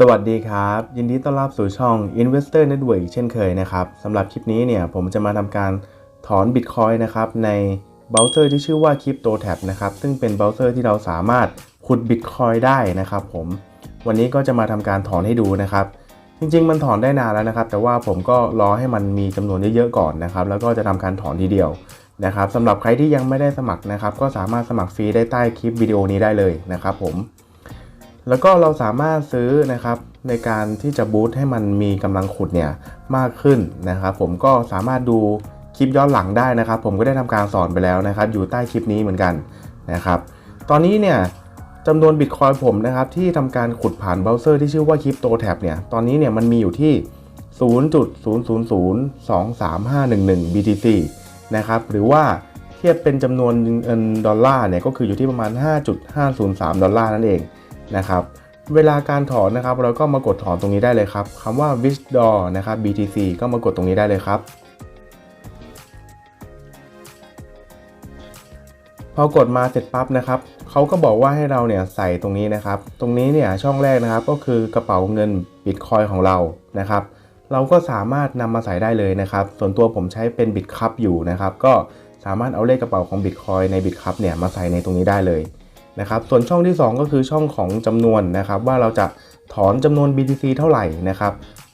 สวัสดีครับ ยินดีต้อนรับสู่ช่อง Investor Network เช่นเคยนะครับสำหรับคลิปนี้เนี่ยผมจะมาทำการถอน Bitcoin นะครับในเบราว์เซอร์ที่ชื่อว่า CryptoTab นะครับซึ่งเป็นเบราว์เซอร์ที่เราสามารถขุด Bitcoin ได้นะครับผมวันนี้ก็จะมาทำการถอนให้ดูนะครับ จริงๆ มันถอนได้นานแล้วนะครับ แต่ว่าผมก็รอให้มันมีจำนวนเยอะๆก่อนนะครับ แล้วก็จะทำการถอนทีเดียวนะครับสำหรับใครที่ยังไม่ได้สมัครนะครับ ก็สามารถสมัครฟรีได้ใต้คลิปวิดีโอนี้ได้เลยนะครับผม แล้วก็เราสามารถซื้อนะครับในการที่จะบูตให้มันมีกำลังขุดเนี่ยมากขึ้นนะครับ ผมก็สามารถดูคลิปย้อนหลังได้นะครับ ผมก็ได้ทำการสอนไปแล้วนะครับ อยู่ใต้คลิปนี้เหมือนกันนะครับ ตอนนี้เนี่ยจำนวนบิตคอยผมนะครับที่ทำการขุดผ่านเบราว์เซอร์ที่ชื่อว่า CryptoTab เนี่ยตอนนี้เนี่ยมันมีอยู่ที่ 0.000235511 BTC นะครับหรือว่าเทียบเป็นจำนวนเงินดอลลาร์เนี่ยก็คืออยู่ที่ประมาณ 5.503 ดอลลาร์นั่นเอง นะครับเวลาการถอนนะครับ เราก็มากดถอนตรงนี้ได้เลยครับคำว่า withdraw นะครับ BTC ก็มากดตรงนี้ได้เลยครับ พอกดมาเสร็จปั๊บนะครับเขาก็บอกว่าให้เราเนี่ยใส่ตรงนี้นะครับ ตรงนี้เนี่ยช่องแรกนะครับก็คือกระเป๋าเงินบิตคอยของเรานะครับ เราก็สามารถนำมาใส่ได้เลยนะครับ ส่วนตัวผมใช้เป็นบิตคัพอยู่นะครับ ก็สามารถเอาเลขกระเป๋าของบิตคอยในบิตคัพเนี่ยมาใส่ในตรงนี้ได้เลย นะครับส่วนช่องที่ 2 ก็คือช่องของจำนวนนะครับว่าเราจะถอนจำนวน BTC เท่าไหร่นะครับ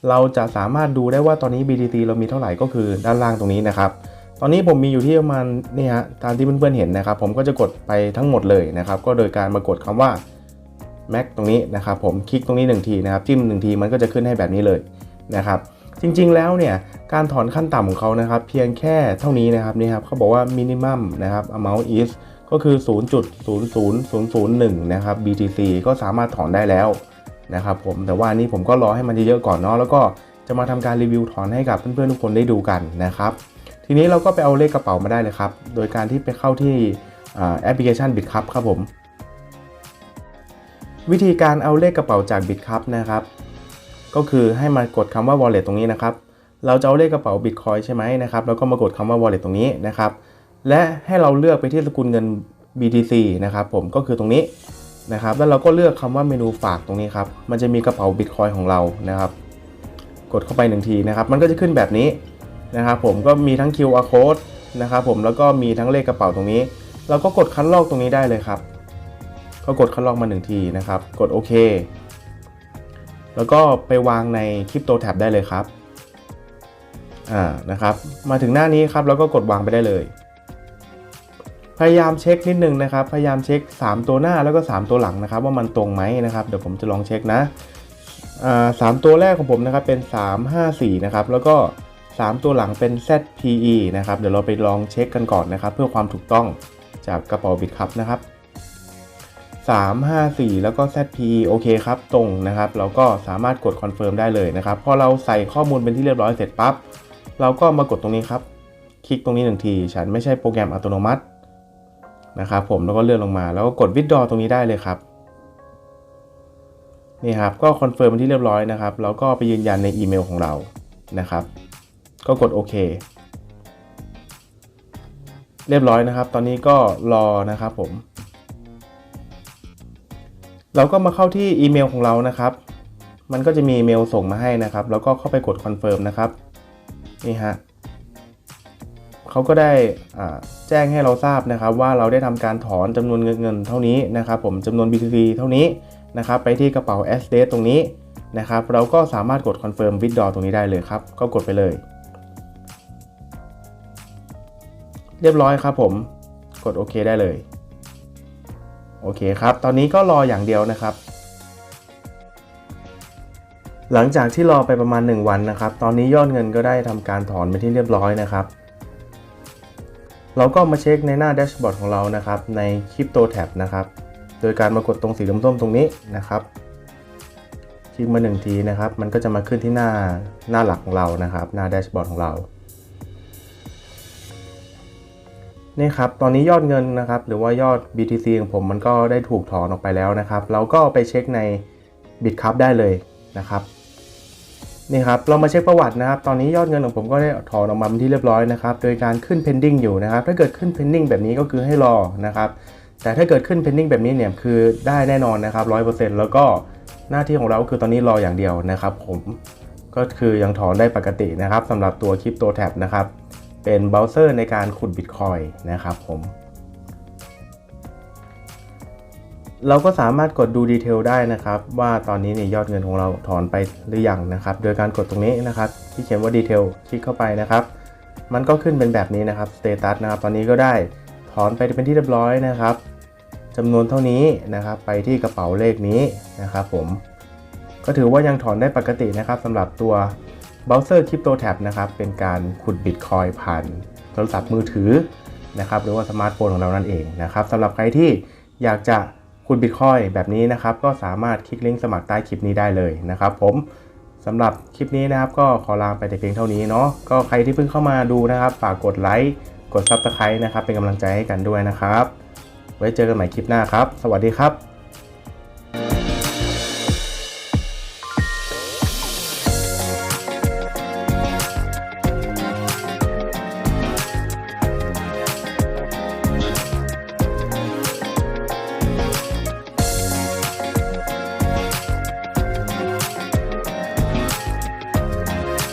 เราจะสามารถดูได้ว่าตอนนี้ BTC เรามีเท่าไหร่ก็คือด้านล่างตรงนี้นะครับตอนนี้ผมมีอยู่ที่ประมาณนี่ฮะตามที่เพื่อนๆเห็นนะครับ ผมก็จะกดไปทั้งหมดเลยนะครับก็โดยการมากดคำว่า Mac ตรงนี้นะครับผมคลิกตรงนี้1ทีนะครับจิ้ม1ทีมันก็จะขึ้นให้แบบนี้เลยนะครับ จริงๆแล้วเนี่ยการถอนขั้นต่ำของเขานะครับเพียงแค่เท่านี้นะครับนี่ครับเขาบอกว่า minimum นะครับ amount is ก็คือ 0.00001 นะครับ BTC ก็สามารถถอนได้แล้วนะครับผมแต่ว่านี้ผมก็รอให้มันเยอะๆก่อนเนาะแล้วก็จะมาทำการรีวิวถอนให้กับเพื่อนๆทุกคนได้ดูกันนะครับ ทีนี้เราก็ไปเอาเลขกระเป๋ามาได้เลยครับ โดยการที่ไปเข้าที่แอปพลิเคชัน BitCup ครับผม วิธีการเอาเลขกระเป๋าจาก BitCup นะครับ ก็คือให้มากดคำว่า wallet ตรงนี้นะครับ เราจะเอาเลขกระเป๋า Bitcoin ใช่ไหมนะครับ แล้วก็มากดคำว่า wallet ตรงนี้นะครับ และให้เราเลือกไปที่สกุลเงิน BTC นะครับผมก็คือตรงนี้นะครับ แล้วเราก็เลือกคำว่าเมนูฝากตรงนี้ครับ มันจะมีกระเป๋า Bitcoin ของเรานะครับ กดเข้าไปหนึ่งทีนะครับ มันก็จะขึ้นแบบนี้นะครับ ผมก็มีทั้ง QR code นะครับผมแล้วก็มีทั้งเลขกระเป๋าตรงนี้ เราก็กดคัดลอกตรงนี้ได้เลยครับ ก็กดคัดลอกมาหนึ่งทีนะครับ กดโอเค แล้วก็ไปวางในคริปโตแท็บได้เลยครับอ่านะครับมาถึงหน้านี้ครับแล้วก็กดวางไปได้เลย พยายามเช็คนิดนึงนะครับ พยายามเช็ค 3 ตัวหน้าแล้วก็ 3 ตัวหลังนะครับ ว่ามันตรงไหมนะครับเดี๋ยวผมจะลองเช็คนะอ่าสามตัวแรกของผมนะครับเป็น 354 นะครับ แล้วก็ 3 ตัวหลังเป็น ZPE นะครับเดี๋ยวเราไปลองเช็คกันก่อนนะครับ เพื่อความถูกต้องจากกระเป๋าบิตครับนะครับ 3 5 4 แล้วก็ ZP โอเคครับ ตรงนะครับ เราก็สามารถกดคอนเฟิร์มได้เลยนะครับ พอเราใส่ข้อมูลเป็นที่เรียบร้อยเสร็จปั๊บ เราก็มากดตรงนี้ครับ คลิกตรงนี้หนึ่งที ฉันไม่ใช่โปรแกรมอัตโนมัตินะครับผม แล้วก็เลื่อนลงมา แล้วก็กดวิดดอตรงนี้ได้เลยครับ นี่ครับ ก็คอนเฟิร์มเป็นที่เรียบร้อยนะครับ แล้วก็ไปยืนยันในอีเมลของเรา นะครับ ก็กดโอเคเรียบร้อยนะครับ ตอนนี้ก็รอนะครับผม เราก็มาเข้าที่อีเมลของเรานะครับ มันก็จะมีอีเมลส่งมาให้นะครับ แล้วก็เข้าไปกดคอนเฟิร์มนะครับ นี่ฮะเขาก็ได้แจ้งให้เราทราบนะครับ ว่าเราได้ทำการถอนจำนวนเงินเงินเท่านี้นะครับ ผมจำนวน BTC เท่านี้นะครับ ไปที่กระเป๋า s d ตรงนี้นะครับ เราก็สามารถกดคอนเฟิร์มวิดดอตรงนี้ได้เลยครับ ก็กดไปเลย เรียบร้อยครับผม กดโอเคได้เลย โอเคครับ ตอนนี้ก็รออย่างเดียวนะครับ หลังจากที่รอไปประมาณ 1 วันนะครับ ตอนนี้ยอดเงินก็ได้ทำการถอนไปที่เรียบร้อยนะครับเราก็มาเช็คในหน้าแดชบอร์ดของเรานะครับ ใน Crypto Tab นะครับ โดยการมากดตรงสีส้มๆตรงนี้นะครับ คลิกมาหนึ่งทีนะครับ มันก็จะมาขึ้นที่หน้าหน้าหลักของเรานะครับ หน้าแดชบอร์ดของเรา นี่ครับ ตอนนี้ยอดเงินนะครับ หรือว่ายอด BTC ของผมมันก็ได้ถูกถอนออกไปแล้วนะครับ เราก็ไปเช็คใน BitCup ได้เลยนะครับ นี่ครับ เรามาเช็คประวัตินะครับ ตอนนี้ยอดเงินของผมก็ได้ถอนออกมาเป็นที่เรียบร้อยนะครับ โดยการขึ้น pending อยู่นะครับ ถ้าเกิดขึ้น pending แบบนี้ก็คือให้รอนะครับ แต่ถ้าเกิดขึ้น pending แบบนี้เนี่ยคือได้แน่นอนนะครับ100%แล้วก็หน้าที่ของเราคือตอนนี้รออย่างเดียวนะครับ ผม ก็คือยังถอนได้ปกตินะครับสำหรับตัวคริปโตแท็บนะครับ เป็นเบราว์เซอร์ในการขุดบิตคอยนะครับผม เราก็สามารถกดดูดีเทลได้นะครับ ว่าตอนนี้เนี่ยยอดเงินของเราถอนไปหรือยังนะครับ โดยการกดตรงนี้นะครับ ที่เขียนว่าดีเทลคลิกเข้าไปนะครับ มันก็ขึ้นเป็นแบบนี้นะครับสเตตัสนะครับ ตอนนี้ก็ได้ถอนไปเป็นที่เรียบร้อยนะครับจำนวนเท่านี้นะครับ ไปที่กระเป๋าเลขนี้นะครับ ผม ก็ถือว่ายังถอนได้ปกตินะครับสำหรับตัว Browser Crypto Tab นะครับเป็นการขุด Bitcoin ผ่านโทรศัพท์มือถือนะครับหรือว่าสมาร์ทโฟนของเรานั่นเองนะครับสำหรับใครที่อยากจะขุด Bitcoin แบบนี้นะครับก็สามารถคลิกลิงก์สมัครใต้คลิปนี้ได้เลยนะครับผมสำหรับคลิปนี้นะครับก็ขอลาไปแต่เพียงเท่านี้เนาะก็ใครที่เพิ่งเข้ามาดูนะครับฝากกดไลค์กด Subscribe นะครับเป็นกำลังใจให้กันด้วยนะครับ ไว้เจอกันใหม่คลิปหน้าครับ สวัสดีครับ